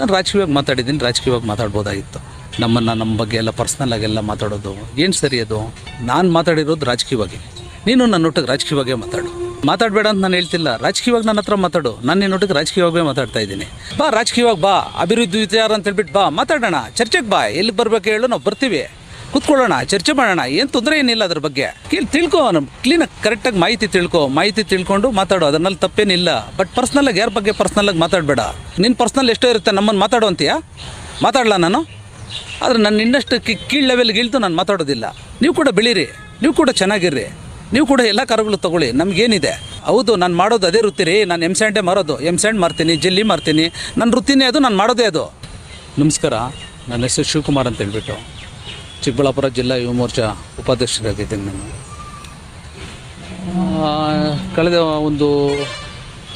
ನಾನು ರಾಜಕೀಯವಾಗಿ ಮಾತಾಡಿದ್ದೀನಿ, ರಾಜಕೀಯವಾಗಿ ಮಾತಾಡ್ಬೋದಾಗಿತ್ತು. ನಮ್ಮನ್ನು, ನಮ್ಮ ಬಗ್ಗೆ ಎಲ್ಲ ಪರ್ಸ್ನಲ್ಲಾಗೆಲ್ಲ ಮಾತಾಡೋದು, ಏನು ಸರಿ ಅದು? ನಾನು ಮಾತಾಡಿರೋದು ರಾಜಕೀಯವಾಗಿ. ನೀನು ನನ್ನ ಒಟ್ಟಿಗೆ ರಾಜಕೀಯವಾಗೇ ಮಾತಾಡು. ಮಾತಾಡಬೇಡ ಅಂತ ನಾನು ಹೇಳ್ತಿಲ್ಲ. ರಾಜಕೀಯವಾಗಿ ನನ್ನ ಹತ್ರ ಮಾತಾಡು. ನಾನು ನಿನ್ನೊಟ್ಟಿಗೆ ರಾಜಕೀಯವಾಗೇ ಮಾತಾಡ್ತಾ ಇದ್ದೀನಿ. ಬಾ, ರಾಜಕೀಯವಾಗಿ ಬಾ. ಅಭಿವೃದ್ಧಿ ವಿಚಾರ ಅಂತ ಹೇಳ್ಬಿಟ್ಟು ಬಾ. ಮಾತಾಡೋಣ. ಚರ್ಚೆಗೆ ಬಾ. ಎಲ್ಲಿ ಬರ್ಬೇಕು ಹೇಳು, ನಾವು ಬರ್ತೀವಿ. ಕೂತ್ಕೊಳ್ಳೋಣ, ಚರ್ಚೆ ಮಾಡೋಣ, ಏನು ತೊಂದರೆ ಏನಿಲ್ಲ ಅದ್ರ ಬಗ್ಗೆ. ಕೇಳಿ, ತಿಳ್ಕೊ ನಮ್ಮ ಕ್ಲೀನಾಗಿ ಕರೆಕ್ಟಾಗಿ ಮಾಹಿತಿ ತಿಳ್ಕೊ, ಮಾಹಿತಿ ತಿಳ್ಕೊಂಡು ಮಾತಾಡು, ಅದರಲ್ಲಿ ತಪ್ಪೇನಿಲ್ಲ. ಬಟ್ ಪರ್ಸ್ನಲಾಗಿ ಯಾರ ಬಗ್ಗೆ ಪರ್ಸ್ನಲಾಗಿ ಮಾತಾಡಬೇಡ. ನಿನ್ನ ಪರ್ಸ್ನಲ್ ಎಷ್ಟೋ ಇರುತ್ತೆ ನಮ್ಮನ್ನು ಮಾತಾಡು ಅಂತೀಯಾ? ಮಾತಾಡಲ್ಲ ನಾನು? ಆದರೆ ನನ್ನ ಇನ್ನಷ್ಟು ಕಿ, ಕೀಳ್ ಲೆವೆಲ್ಗೆ ಗೀಳ್ತು ನಾನು ಮಾತಾಡೋದಿಲ್ಲ. ನೀವು ಕೂಡ ಬೆಳೀರಿ, ನೀವು ಕೂಡ ಚೆನ್ನಾಗಿರ್ರಿ. ನೀವು ಕೂಡ ಎಲ್ಲ ತಗೊಳ್ಳಿ ತೊಗೊಳ್ಳಿ, ನಮಗೇನಿದೆ. ಹೌದು, ನಾನು ಮಾಡೋದು ಅದೇ ವೃತ್ತಿ ರೀ, ನಾನು ಎಂ ಸ್ಯಾಂಡೇ ಮಾರೋದು. ಎಂ ಸ್ಯಾಂಡ್ ಮಾರ್ತೀನಿ ಜೆಲ್ಲಿ ಮಾರ್ತೀನಿ. ನನ್ನ ವೃತ್ತಿನೇ ಅದು, ನಾನು ಮಾಡೋದೇ ಅದು. ನಮಸ್ಕಾರ, ನನ್ನ ಹೆಸರು ಶಿವಕುಮಾರ್ ಅಂತ ಹೇಳ್ಬಿಟ್ಟು. ಚಿಕ್ಕಬಳ್ಳಾಪುರ ಜಿಲ್ಲಾ ಯುವ ಮೋರ್ಚಾ ಉಪಾಧ್ಯಕ್ಷರಾಗಿದ್ದೀನಿ ನಾನು. ಕಳೆದ ಒಂದು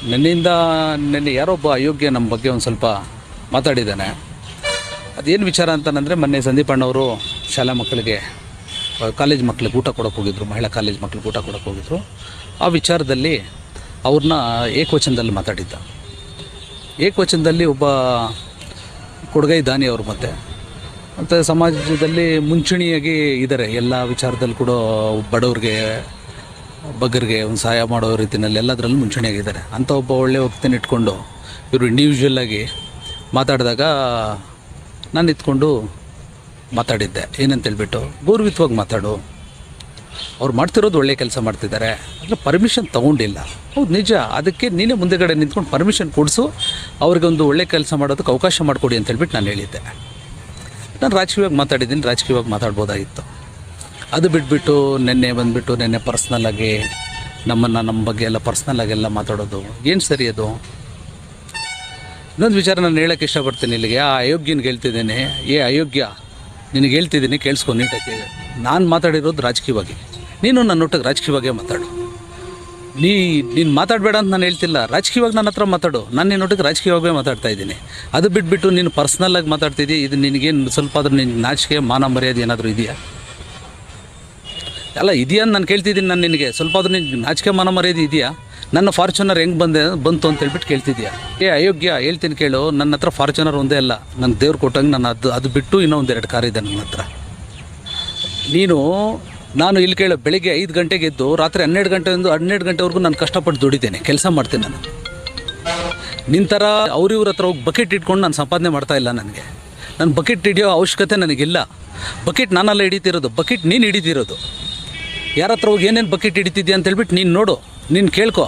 ನಿನ್ನೆಯಿಂದ ನಿನ್ನೆ ಯಾರೋ ಒಬ್ಬ ಅಯೋಗ್ಯ ನಮ್ಮ ಬಗ್ಗೆ ಒಂದು ಸ್ವಲ್ಪ ಮಾತಾಡಿದ್ದಾನೆ. ಅದೇನು ವಿಚಾರ ಅಂತಂದರೆ ಮೊನ್ನೆ ಸಂದೀಪ್ ಅಣ್ಣವರು ಶಾಲಾ ಮಕ್ಕಳಿಗೆ, ಕಾಲೇಜ್ ಮಕ್ಕಳಿಗೆ ಊಟ ಕೊಡೋಕೆ ಹೋಗಿದ್ರು, ಮಹಿಳಾ ಕಾಲೇಜ್ ಮಕ್ಕಳಿಗೆ ಊಟ ಕೊಡೋಕೆ ಹೋಗಿದ್ರು. ಆ ವಿಚಾರದಲ್ಲಿ ಅವ್ರನ್ನ ಏಕವಚನದಲ್ಲಿ ಮಾತಾಡಿದ್ದ. ಏಕವಚನದಲ್ಲಿ ಒಬ್ಬ ಕೊಡುಗೈ ದಾನಿ ಅವ್ರ ಮತ್ತೆ ಮತ್ತು ಸಮಾಜದಲ್ಲಿ ಮುಂಚೂಣಿಯಾಗಿ ಇದ್ದಾರೆ ಎಲ್ಲ ವಿಚಾರದಲ್ಲಿ ಕೂಡ ಬಡವ್ರಿಗೆ, ಬಗ್ಗರಿಗೆ ಒಂದು ಸಹಾಯ ಮಾಡೋ ರೀತಿಯಲ್ಲಿ ಎಲ್ಲದರಲ್ಲೂ ಮುಂಚೂಣಿಯಾಗಿದ್ದಾರೆ ಅಂಥ ಒಬ್ಬ ಒಳ್ಳೆಯ ವ್ಯಕ್ತಿನ ಇಟ್ಕೊಂಡು ಇವರು ಇಂಡಿವಿಜುವಲ್ಲಾಗಿ ಮಾತಾಡಿದಾಗ ನಾನು ಇತ್ಕೊಂಡು ಮಾತಾಡಿದ್ದೆ. ಏನಂತ ಹೇಳ್ಬಿಟ್ಟು ಗೌರವಿತವಾಗಿ ಮಾತಾಡು. ಅವ್ರು ಮಾಡ್ತಿರೋದು ಒಳ್ಳೆ ಕೆಲಸ ಮಾಡ್ತಿದ್ದಾರೆ. ಅಂದರೆ ಪರ್ಮಿಷನ್ ತೊಗೊಂಡಿಲ್ಲ. ಹೌದು, ನಿಜ. ಅದಕ್ಕೆ ನೀನೇ ಮುಂದೆಗಡೆ ನಿಂತ್ಕೊಂಡು ಪರ್ಮಿಷನ್ ಕೊಡಿಸು. ಅವ್ರಿಗೆ ಒಂದು ಒಳ್ಳೆ ಕೆಲಸ ಮಾಡೋದಕ್ಕೆ ಅವಕಾಶ ಮಾಡಿಕೊಡಿ ಅಂತ ಹೇಳ್ಬಿಟ್ಟು ನಾನು ಹೇಳಿದ್ದೆ. ನಾನು ರಾಜಕೀಯವಾಗಿ ಮಾತಾಡಿದ್ದೀನಿ, ರಾಜಕೀಯವಾಗಿ ಮಾತಾಡ್ಬೋದಾಗಿತ್ತು. ಅದು ಬಿಟ್ಬಿಟ್ಟು ನಿನ್ನೆ ಬಂದುಬಿಟ್ಟು ನಿನ್ನೆ ಪರ್ಸ್ನಲ್ಲಾಗಿ ನಮ್ಮನ್ನು ನಮ್ಮ ಬಗ್ಗೆ ಎಲ್ಲ ಪರ್ಸ್ನಲ್ಲಾಗೆಲ್ಲ ಮಾತಾಡೋದು. ಏನು ಸರಿ ಅದು? ಇನ್ನೊಂದು ವಿಚಾರ ನಾನು ಹೇಳೋಕ್ಕೆ ಇಷ್ಟಪಡ್ತೀನಿ ಇಲ್ಲಿಗೆ. ಆ ಅಯೋಗ್ಯನಿಗೆ ಹೇಳ್ತಿದ್ದೇನೆ. ಏ ಅಯೋಗ್ಯ, ನಿನಗೆ ಹೇಳ್ತಿದ್ದೀನಿ ಕೇಳಿಸ್ಕೊ ನೀಟಾಗಿ. ನಾನು ಮಾತಾಡಿರೋದು ರಾಜಕೀಯವಾಗಿ. ನೀನು ನನ್ನ ಒಟ್ಟಿಗೆ ರಾಜಕೀಯವಾಗೇ ಮಾತಾಡು. ನೀ, ನೀನು ಮಾತಾಡಬೇಡ ಅಂತ ನಾನು ಹೇಳ್ತಿಲ್ಲ. ರಾಜಕೀಯವಾಗಿ ನನ್ನ ಹತ್ರ ಮಾತಾಡು. ನಾನು ನಿನ್ನೊಟ್ಟಿಗೆ ರಾಜಕೀಯವಾಗೇ ಮಾತಾಡ್ತಾ ಇದ್ದೀನಿ. ಅದು ಬಿಟ್ಬಿಟ್ಟು ನೀನು ಪರ್ಸ್ನಲ್ಲಾಗಿ ಮಾತಾಡ್ತಿದ್ದಿ. ಇದು ನಿನಗೇನು ಸ್ವಲ್ಪ ಆದರೂ ನಿನ್ನ ನಾಚಿಕೆ, ಮಾನ, ಮರ್ಯಾದೆ ಏನಾದರೂ ಇದೆಯಾ? ಅಲ್ಲ, ಇದೆಯಾ ಅಂತ ನಾನು ಕೇಳ್ತಿದ್ದೀನಿ ನಾನು ನಿನಗೆ. ಸ್ವಲ್ಪ ಆದರೂ ನಿನ್ನ ನಾಚಿಕೆ, ಮಾನ, ಮರ್ಯಾದೆ ಇದೆಯಾ? ನನ್ನ ಫಾರ್ಚುನರ್ ಹೆಂಗೆ ಬಂದೆ, ಬಂತು ಅಂತ ಹೇಳ್ಬಿಟ್ಟು ಕೇಳ್ತಿದ್ಯಾ? ಏ, ಅಯೋಗ್ಯ, ಹೇಳ್ತೀನಿ ಕೇಳು. ನನ್ನ ಹತ್ರ ಫಾರ್ಚುನರ್ ಒಂದೇ ಅಲ್ಲ. ನನ್ನ ದೇವ್ರು ಕೊಟ್ಟಂಗೆ ನಾನು ಅದು ಅದು ಬಿಟ್ಟು ಇನ್ನೂ ಒಂದೆರಡು ಕಾರ್ ಇದೆ ನನ್ನ ಹತ್ರ. ನೀನು ನಾನು ಇಲ್ಲಿ ಕೇಳೋ, ಬೆಳಿಗ್ಗೆ ಐದು ಗಂಟೆಗೆ ಎದ್ದು ರಾತ್ರಿ ಹನ್ನೆರಡು ಗಂಟೆಯಿಂದ ಹನ್ನೆರಡು ಗಂಟೆವರೆಗೂ ನಾನು ಕಷ್ಟಪಟ್ಟು ದುಡಿತೇನೆ, ಕೆಲಸ ಮಾಡ್ತೀನಿ ನಾನು. ನಿನ್ನ ಥರ ಅವ್ರಿವ್ರ ಹತ್ರ ಹೋಗಿ ಬಕೆಟ್ ಇಟ್ಕೊಂಡು ನಾನು ಸಂಪಾದನೆ ಮಾಡ್ತಾ ಇಲ್ಲ ನನಗೆ. ನಾನು ಬಕೆಟ್ ಹಿಡಿಯೋ ಅವಶ್ಯಕತೆ ನನಗಿಲ್ಲ. ಬಕೆಟ್ ನಾನೆಲ್ಲ ಹಿಡಿತಿರೋದು ಬಕೆಟ್ ನೀನು ಹಿಡಿತಿರೋದು. ಯಾರ ಹತ್ರ ಹೋಗಿ ಏನೇನು ಬಕೆಟ್ ಹಿಡಿತಿದ್ಯಾ ಅಂತ ಹೇಳ್ಬಿಟ್ಟು ನೀನು ನೋಡು, ನೀನು ಕೇಳ್ಕೊ.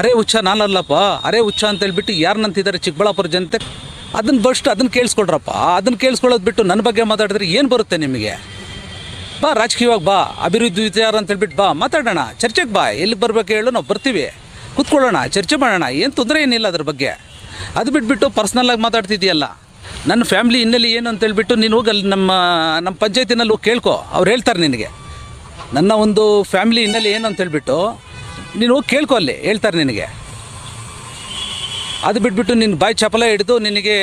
ಅರೆ ಹುಚ್ಚ ನಾನಲ್ಲಪ್ಪ, ಅರೆ ಹುಚ್ಚ ಅಂತ ಹೇಳ್ಬಿಟ್ಟು ಯಾರು ನಂತಿದ್ದಾರೆ ಚಿಕ್ಕಬಳ್ಳಾಪುರ ಜನತೆ? ಅದನ್ನು ಬಸ್ಟ್ ಅದನ್ನು ಕೇಳಿಸ್ಕೊಳ್ರಪ್ಪ. ಅದನ್ನು ಕೇಳಿಸ್ಕೊಳ್ಳೋದು ಬಿಟ್ಟು ನನ್ನ ಬಗ್ಗೆ ಮಾತಾಡಿದ್ರೆ ಏನು ಬರುತ್ತೆ ನಿಮಗೆ? ಬಾ, ರಾಜಕೀಯವಾಗಿ ಬಾ, ಅಭಿವೃದ್ಧಿ ವಿಚಾರ ಅಂತ ಹೇಳ್ಬಿಟ್ಟು ಬಾ, ಮಾತಾಡೋಣ, ಚರ್ಚೆಗೆ ಬಾ, ಎಲ್ಲಿ ಬರ್ಬೇಕು ಹೇಳು ನಾವು ಬರ್ತೀವಿ. ಕೂತ್ಕೊಳ್ಳೋಣ, ಚರ್ಚೆ ಮಾಡೋಣ, ಏನು ತೊಂದರೆ ಏನಿಲ್ಲ ಅದ್ರ ಬಗ್ಗೆ. ಅದು ಬಿಟ್ಬಿಟ್ಟು ಪರ್ಸ್ನಲ್ಲಾಗಿ ಮಾತಾಡ್ತಿದ್ಯಲ್ಲ ನನ್ನ ಫ್ಯಾಮ್ಲಿ ಹಿನ್ನೆಲೆ ಏನು ಅಂತ ಹೇಳ್ಬಿಟ್ಟು ನೀನು ಹೋಗಿ ಅಲ್ಲಿ ನಮ್ಮ ನಮ್ಮ ಪಂಚಾಯತಿನಲ್ಲಿ ಹೋಗಿ ಕೇಳ್ಕೊ, ಅವ್ರು ಹೇಳ್ತಾರೆ ನಿನಗೆ. ನನ್ನ ಒಂದು ಫ್ಯಾಮ್ಲಿ ಹಿನ್ನೆಲೆ ಏನು ಅಂತ ಹೇಳ್ಬಿಟ್ಟು ನೀನು ಹೋಗಿ ಕೇಳ್ಕೊ ಅಲ್ಲಿ, ಹೇಳ್ತಾರೆ ನಿನಗೆ. ಅದು ಬಿಟ್ಬಿಟ್ಟು ನಿನ್ನ ಬಾಯಿ ಚಪಲ ಹಿಡಿದು ನಿನಗೆ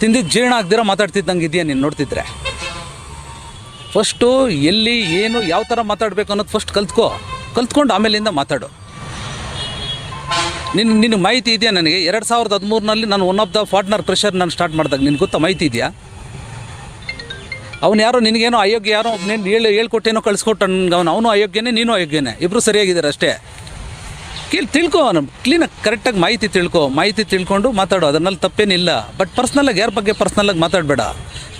ತಿಂದಿದ್ದು ಜೀರ್ಣ ಆಗದಿರೋ ಮಾತಾಡ್ತಿದ್ದಂಗೆ ಇದೆಯಾ ನೀನು ನೋಡ್ತಿದ್ರೆ? ಫಸ್ಟು ಎಲ್ಲಿ, ಏನು, ಯಾವ ಥರ ಮಾತಾಡಬೇಕು ಅನ್ನೋದು ಫಸ್ಟ್ ಕಲ್ತ್ಕೋ. ಕಲ್ತ್ಕೊಂಡು ಆಮೇಲಿಂದ ಮಾತಾಡು. ನಿನ್ನ ನಿನ್ನ ಮಾಹಿತಿ ಇದೆಯಾ ನನಗೆ? ಎರಡು ಸಾವಿರದ ಹದಿಮೂರಿನಲ್ಲಿ ನಾನು one of the partner pressure ನಾನು ಸ್ಟಾರ್ಟ್ ಮಾಡಿದಾಗ ನಿನ್ಗೆ ಗೊತ್ತಾ ಮಾಹಿತಿ ಇದೆಯಾ? ಅವನು ಯಾರೋ ನಿನಗೇನೋ ಅಯೋಗ್ಯ, ಯಾರೋ ನೀನು ಹೇಳಿ, ಹೇಳ್ಕೊಟ್ಟೇನೋ ಕಳಿಸ್ಕೊಟ್ಟು ಅವನು ಅವನು ಅಯೋಗ್ಯನೇ, ನೀನು ಅಯೋಗ್ಯನೇ. ಇಬ್ಬರು ಸರಿಯಾಗಿದ್ದಾರೆ ಅಷ್ಟೇ. ಕೇಳಿ, ತಿಳ್ಕೊ ಕ್ಲೀನಾಗಿ ಕರೆಕ್ಟಾಗಿ ಮಾಹಿತಿ ತಿಳ್ಕೊ. ಮಾಹಿತಿ ತಿಳ್ಕೊಂಡು ಮಾತಾಡು, ಅದರಲ್ಲಿ ತಪ್ಪೇನಿಲ್ಲ. ಬಟ್ ಪರ್ಸ್ನಲ್ಲಾಗಿ ಯಾರ ಬಗ್ಗೆ ಪರ್ಸ್ನಲ್ಲಾಗಿ ಮಾತಾಡಬೇಡ?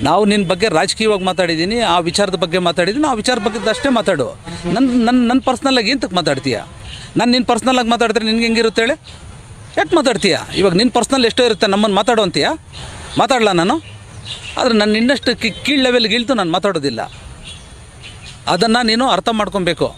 ನಾವು ನಿನ್ನ ಬಗ್ಗೆ ರಾಜಕೀಯವಾಗಿ ಮಾತಾಡಿದ್ದೀನಿ, ಆ ವಿಚಾರದ ಬಗ್ಗೆ ಮಾತಾಡಿದ್ದೀನಿ, ಆ ವಿಚಾರದ ಬಗ್ಗೆ ಅಷ್ಟೇ ಮಾತಾಡು. ನನ್ನ ನನ್ನ ನನ್ನ ಪರ್ಸ್ನಲಾಗಿ ಎಂತಕ್ಕೆ ಮಾತಾಡ್ತೀಯ? ನಾನು ನಿನ್ನ ಪರ್ಸ್ನಲ್ಲಾಗಿ ಮಾತಾಡಿದ್ರೆ ನಿನ್ಗೆ ಹೆಂಗಿರುತ್ತೆ ಹೇಳಿ? ಯಾಕೆ ಮಾತಾಡ್ತೀಯ? ಇವಾಗ ನಿನ್ನ ಪರ್ಸ್ನಲ್ ಎಷ್ಟೋ ಇರುತ್ತೆ ನಮ್ಮನ್ನು ಮಾತಾಡು ಅಂತೀಯ? ಮಾತಾಡಲ್ಲ ನಾನು? ಆದರೆ ನನ್ನ ಇನ್ನಷ್ಟು ಕಿ, ಕೀಳ್ ಲೆವೆಲ್ಗೆ ಇಳಿದು ನಾನು ಮಾತಾಡೋದಿಲ್ಲ. ಅದನ್ನು ನೀನು ಅರ್ಥ ಮಾಡ್ಕೊಬೇಕು.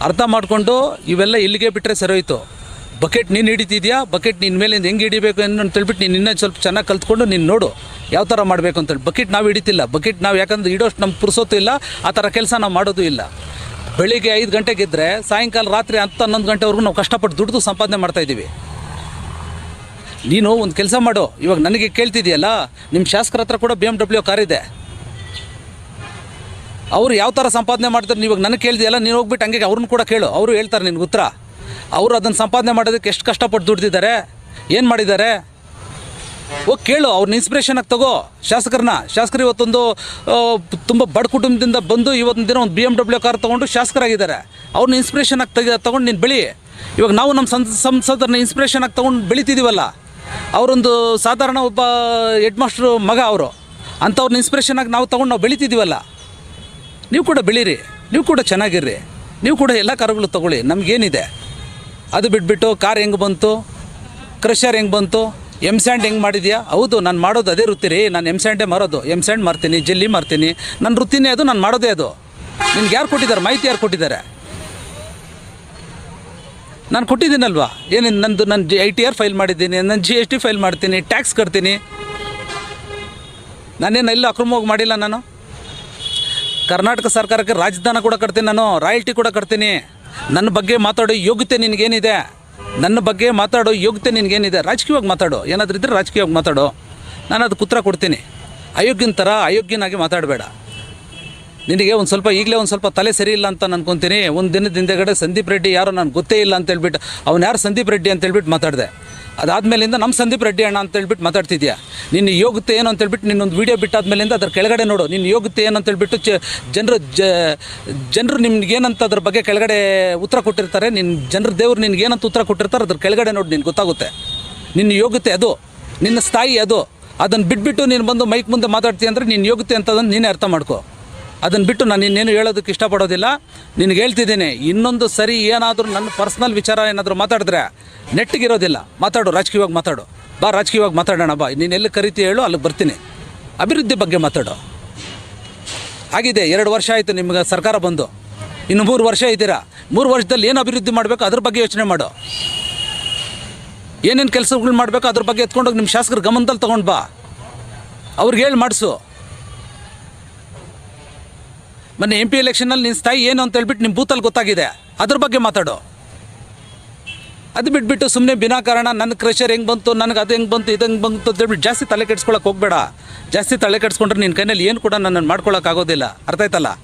ಅರ್ಥ ಮಾಡಿಕೊಂಡು ಇವೆಲ್ಲ ಇಲ್ಲಿಗೆ ಬಿಟ್ಟರೆ ಸರೋಯ್ತು ಬಕೆಟ್ ನೀನು ಹಿಡಿತಿದ್ಯಾ? ಬಕೆಟ್ ನಿನ್ನ ಮೇಲಿಂದ ಹೆಂಗೆ ಹಿಡಿಬೇಕು ಅಂತ ಹೇಳ್ಬಿಟ್ಟು ನೀನು ಇನ್ನೂ ಸ್ವಲ್ಪ ಚೆನ್ನಾಗಿ ಕಲ್ತ್ಕೊಂಡು ನೀನು ನೋಡು. ಯಾವ ಥರ ಮಾಡಬೇಕು ಅಂತೇಳಿ ಬಕೆಟ್ ನಾವು ಹಿಡಿತಿಲ್ಲ. ಬಕೆಟ್ ನಾವು ಯಾಕಂದ್ರೆ ಇಡೋಷ್ಟು ನಮ್ಗೆ ಪುರ್ಸೋತು ಇಲ್ಲ, ಆ ಥರ ಕೆಲಸ ನಾವು ಮಾಡೋದು ಇಲ್ಲ. ಬೆಳಿಗ್ಗೆ ಐದು ಗಂಟೆಗೆ ಇದ್ದರೆ ಸಾಯಂಕಾಲ ರಾತ್ರಿ ಹತ್ತು ಹನ್ನೊಂದು ಗಂಟೆವರೆಗೂ ನಾವು ಕಷ್ಟಪಟ್ಟು ದುಡ್ದು ಸಂಪಾದನೆ ಮಾಡ್ತಾಯಿದ್ದೀವಿ ನೀನು ಒಂದು ಕೆಲಸ ಮಾಡು. ಇವಾಗ ನನಗೆ ಕೇಳ್ತಿದೆಯಲ್ಲ ನಿಮ್ಮ ಶಾಸಕರ ಹತ್ರ ಕೂಡ ಬಿ ಎಂ ಡಬ್ಲ್ಯೂ ಕಾರ್ ಇದೆ. ಅವ್ರು ಯಾವ ಥರ ಸಂಪಾದನೆ ಮಾಡ್ತಾರೆ ನೀವಾಗ ನನಗೆ ಕೇಳ್ದಿಯಲ್ಲ, ನೀನು ಹೋಗ್ಬಿಟ್ಟು ಹಂಗೆ ಅವ್ರನ್ನ ಕೂಡ ಕೇಳು. ಅವರು ಹೇಳ್ತಾರೆ ನಿನ್ಗೆ ಉತ್ತರ. ಅವರು ಅದನ್ನು ಸಂಪಾದನೆ ಮಾಡೋದಕ್ಕೆ ಎಷ್ಟು ಕಷ್ಟಪಟ್ಟು ದುಡ್ದಿದ್ದಾರೆ ಏನು ಮಾಡಿದ್ದಾರೆ? ಹೋಗಿ ಕೇಳು ಅವ್ರನ್ನ ಇನ್ಸ್ಪಿರೇಷನ್ ಆಗಿ ತಗೋ, ಶಾಸಕರನ್ನ. ಶಾಸಕರು ಇವತ್ತೊಂದು ತುಂಬ ಬಡ ಕುಟುಂಬದಿಂದ ಬಂದು ಇವತ್ತಿನ ದಿನ ಒಂದು ಬಿ ಎಂ ಡಬ್ಲ್ಯೂ ಕಾರ್ ತೊಗೊಂಡು ಶಾಸಕರಾಗಿದ್ದಾರೆ. ಅವ್ರನ್ನ ಇನ್ಸ್ಪಿರೇಷನ್ ಆಗಿ ತೆಗೆ, ತೊಗೊಂಡು ನೀನು ಬೆಳಿ. ಇವಾಗ ನಾವು ನಮ್ಮ ಸಂ ಸಂಸದರನ್ನ ಇನ್ಸ್ಪಿರೇಷನ್ ಆಗಿ ತೊಗೊಂಡು ಬೆಳಿತಿದ್ದೀವಲ್ಲ ಅವರೊಂದು ಸಾಧಾರಣ ಒಬ್ಬ ಹೆಡ್ ಮಾಸ್ಟ್ರು ಮಗ ಅವರು. ಅಂಥವ್ರನ್ನ ಇನ್ಸ್ಪಿರೇಷನ್ ಆಗಿ ನಾವು ತೊಗೊಂಡು ನಾವು ಬೆಳಿತಿದ್ದೀವಲ್ಲ ನೀವು ಕೂಡ ಬೆಳೀರಿ, ನೀವು ಕೂಡ ಚೆನ್ನಾಗಿರ್ರಿ, ನೀವು ಕೂಡ ಎಲ್ಲ ಕಾರ್ಯಗಳು ತೊಗೊಳ್ಳಿ, ನಮಗೇನಿದೆ. ಅದು ಬಿಟ್ಬಿಟ್ಟು ಕಾರ್ ಹೆಂಗೆ ಬಂತು? ಕ್ರಷರ್ ಹೆಂಗೆ ಬಂತು? ಎಂ ಸ್ಯಾಂಡ್ ಹೆಂಗೆ ಮಾಡಿದ್ಯಾ? ಹೌದು, ನಾನು ಮಾಡೋದು ಅದೇ ವೃತ್ತಿ ರೀ. ನಾನು ಎಂ ಸ್ಯಾಂಡೇ ಮಾರೋದು. ಎಂ ಸ್ಯಾಂಡ್ ಮಾರ್ತೀನಿ, ಜೆಲ್ಲಿ ಮಾರ್ತೀನಿ. ನನ್ನ ವೃತ್ತಿನೇ ಅದು, ನಾನು ಮಾಡೋದೇ ಅದು. ನಿನ್ಗೆ ಯಾರು ಕೊಟ್ಟಿದ್ದಾರೆ? ಮಾಹಿತಿ ಯಾರು ಕೊಟ್ಟಿದ್ದಾರೆ? ನಾನು ಕೊಟ್ಟಿದ್ದೀನಲ್ವಾ? ಏನೇನು ನಂದು, ನಾನು G I T R file ಮಾಡಿದ್ದೀನಿ, ನಾನು ಜಿ ಎಸ್ ಟಿ ಫೈಲ್ ಮಾಡ್ತೀನಿ, ಟ್ಯಾಕ್ಸ್ ಕಟ್ತೀನಿ. ನಾನೇನು ಎಲ್ಲೂ ಅಕ್ರಮವಾಗಿ ಮಾಡಿಲ್ಲ ನಾನು? ಕರ್ನಾಟಕ ಸರ್ಕಾರಕ್ಕೆ ರಾಜಧಾನ ಕೂಡ ಕಟ್ತೀನಿ ನಾನು, ರಾಯಲ್ಟಿ ಕೂಡ ಕಟ್ತೀನಿ. ನನ್ನ ಬಗ್ಗೆ ಮಾತಾಡೋ ಯೋಗ್ಯತೆ ನಿನಗೇನಿದೆ? ನನ್ನ ಬಗ್ಗೆ ಮಾತಾಡೋ ಯೋಗ್ಯತೆ ನಿನಗೇನಿದೆ? ರಾಜಕೀಯವಾಗಿ ಮಾತಾಡು. ಏನಾದರೂ ಇದ್ದರೆ ರಾಜಕೀಯವಾಗಿ ಮಾತಾಡು. ನಾನು ಅದು ಕುತ್ರ ಕೊಡ್ತೀನಿ. ಅಯೋಗ್ಯನ ಥರ ಅಯೋಗ್ಯನಾಗಿ ಮಾತಾಡಬೇಡ. ನಿನಗೆ ಒಂದು ಸ್ವಲ್ಪ ಈಗಲೇ ಒಂದು ಸ್ವಲ್ಪ ತಲೆ ಸರಿ ಇಲ್ಲ ಅಂತ ಅನ್ಕೊತೀನಿ ಒಂದು ದಿನದ ಹಿಂದೆಗಡೆ ಸಂದೀಪ್ ರೆಡ್ಡಿ ಯಾರೋ ನನಗೆ ಗೊತ್ತೇ ಇಲ್ಲ ಅಂತ ಹೇಳ್ಬಿಟ್ಟು, ಅವ್ನು ಯಾರು ಸಂದೀಪ್ ರೆಡ್ಡಿ ಅಂತ ಹೇಳ್ಬಿಟ್ಟು ಮಾತಾಡಿದೆ. ಅದಾದಮೇಲಿಂದ ನಮ್ಮ ಸಂದೀಪ್ ರೆಡ್ಡಿ ಅಣ್ಣ ಅಂತ ಹೇಳ್ಬಿಟ್ಟು ಮಾತಾಡ್ತಿದ್ಯಾ? ನಿನ್ನ ಯೋಗ್ಯತೆ ಏನು ಅಂತ ಹೇಳ್ಬಿಟ್ಟು ನಿನ್ನೊಂದು ವೀಡಿಯೋ ಬಿಟ್ಟಾದ್ಮೇಲಿಂದ ಅದ್ರ ಕೆಳಗಡೆ ನೋಡು. ನಿನ್ನ ಯೋಗ್ಯತೆ ಏನು ಅಂತ ಹೇಳ್ಬಿಟ್ಟು ಜನರು ಜ ಜನರು ನಿಮ್ಗೇನಂತ ಅದ್ರ ಬಗ್ಗೆ ಕೆಳಗಡೆ ಉತ್ತರ ಕೊಟ್ಟಿರ್ತಾರೆ. ನಿನ್ನ ಜನರ ದೇವ್ರು ನಿನ್ಗೇನಂತ ಉತ್ತರ ಕೊಟ್ಟಿರ್ತಾರೆ. ಅದ್ರ ಕೆಳಗಡೆ ನೋಡಿ, ನಿನ್ಗೆ ಗೊತ್ತಾಗುತ್ತೆ. ನಿನ್ನ ಯೋಗ್ಯತೆ ಅದು. ನಿನ್ನ ಸ್ಥಾಯಿ ಅದು. ಅದನ್ನು ಬಿಟ್ಬಿಟ್ಟು ನೀನು ಬಂದು ಮೈಕ್ ಮುಂದೆ ಮಾತಾಡ್ತೀಯ ಅಂದರೆ ನಿನ್ನ ಯೋಗ್ಯತೆ ಅಂತದನ್ನು ನೀನೇ ಅರ್ಥ ಮಾಡ್ಕೋ. ಅದನ್ನು ಬಿಟ್ಟು ನಾನು ಇನ್ನೇನು ಹೇಳೋದಕ್ಕೆ ಇಷ್ಟಪಡೋದಿಲ್ಲ. ನಿನಗೆ ಹೇಳ್ತಿದ್ದೀನಿ, ಇನ್ನೊಂದು ಸರಿ ಏನಾದರೂ ನನ್ನ ಪರ್ಸ್ನಲ್ ವಿಚಾರ ಏನಾದರೂ ಮಾತಾಡಿದ್ರೆ ನೆಟ್ಟಿಗಿರೋದಿಲ್ಲ. ಮಾತಾಡು, ರಾಜಕೀಯವಾಗಿ ಮಾತಾಡು. ಬಾ, ರಾಜಕೀಯವಾಗಿ ಮಾತಾಡೋಣ, ಬಾ. ನೀನು ಎಲ್ಲಿ ಕರಿತಿ ಹೇಳು, ಅಲ್ಲಿಗೆ ಬರ್ತೀನಿ. ಅಭಿವೃದ್ಧಿ ಬಗ್ಗೆ ಮಾತಾಡು. ಆಗಿದೆ, ಎರಡು ವರ್ಷ ಆಯಿತು ನಿಮಗೆ ಸರ್ಕಾರ ಬಂದು. ಇನ್ನು ಮೂರು ವರ್ಷ ಇದ್ದೀರಾ? ಮೂರು ವರ್ಷದಲ್ಲಿ ಏನು ಅಭಿವೃದ್ಧಿ ಮಾಡಬೇಕು, ಅದ್ರ ಬಗ್ಗೆ ಯೋಚನೆ ಮಾಡು. ಏನೇನು ಕೆಲಸಗಳು ಮಾಡಬೇಕು, ಅದ್ರ ಬಗ್ಗೆ ಎತ್ಕೊಂಡೋಗಿ ನಿಮ್ಮ ಶಾಸಕರ ಗಮನದಲ್ಲಿ ತೊಗೊಂಡು ಬಾ. ಅವ್ರಿಗೆ ಹೇಳಿ ಮಾಡಿಸು. ಮೊನ್ನೆ ಎಂ ಪಿ ಎಲೆಕ್ಷನಲ್ಲಿ ನಿನ್ನ ಸ್ಥಾಯಿ ಏನು ಅಂತ ಹೇಳ್ಬಿಟ್ಟು ನಿಮ್ಮ ಬೂತಲ್ಲಿ ಗೊತ್ತಾಗಿದೆ. ಅದ್ರ ಬಗ್ಗೆ ಮಾತಾಡು. ಅದು ಬಿಟ್ಬಿಟ್ಟು ಸುಮ್ಮನೆ ಬಿನಾ ಕಾರಣ ನನ್ನ ಕ್ರೆಷರ್ ಹೆಂಗೆ ಬಂತು, ನನಗೆ ಅದು ಹೆಂಗೆ ಬಂತು, ಇದು ಬಂತು ಅಂತ ಹೇಳ್ಬಿಟ್ಟು ಜಾಸ್ತಿ ತಲೆ ಕೆಡ್ಸ್ಕೊಳಕ್ಕೆ ಹೋಗಬೇಡ. ಜಾಸ್ತಿ ತಲೆ ಕೆಡ್ಸ್ಕೊಂಡ್ರೆ ನಿನ್ನ ಕೈನಲ್ಲಿ ಏನು ಕೂಡ ನನ್ನನ್ನು ಮಾಡ್ಕೊಳಕ್ಕಾಗೋದಿಲ್ಲ ಅರ್ಥ ಆಯ್ತಲ್ಲ?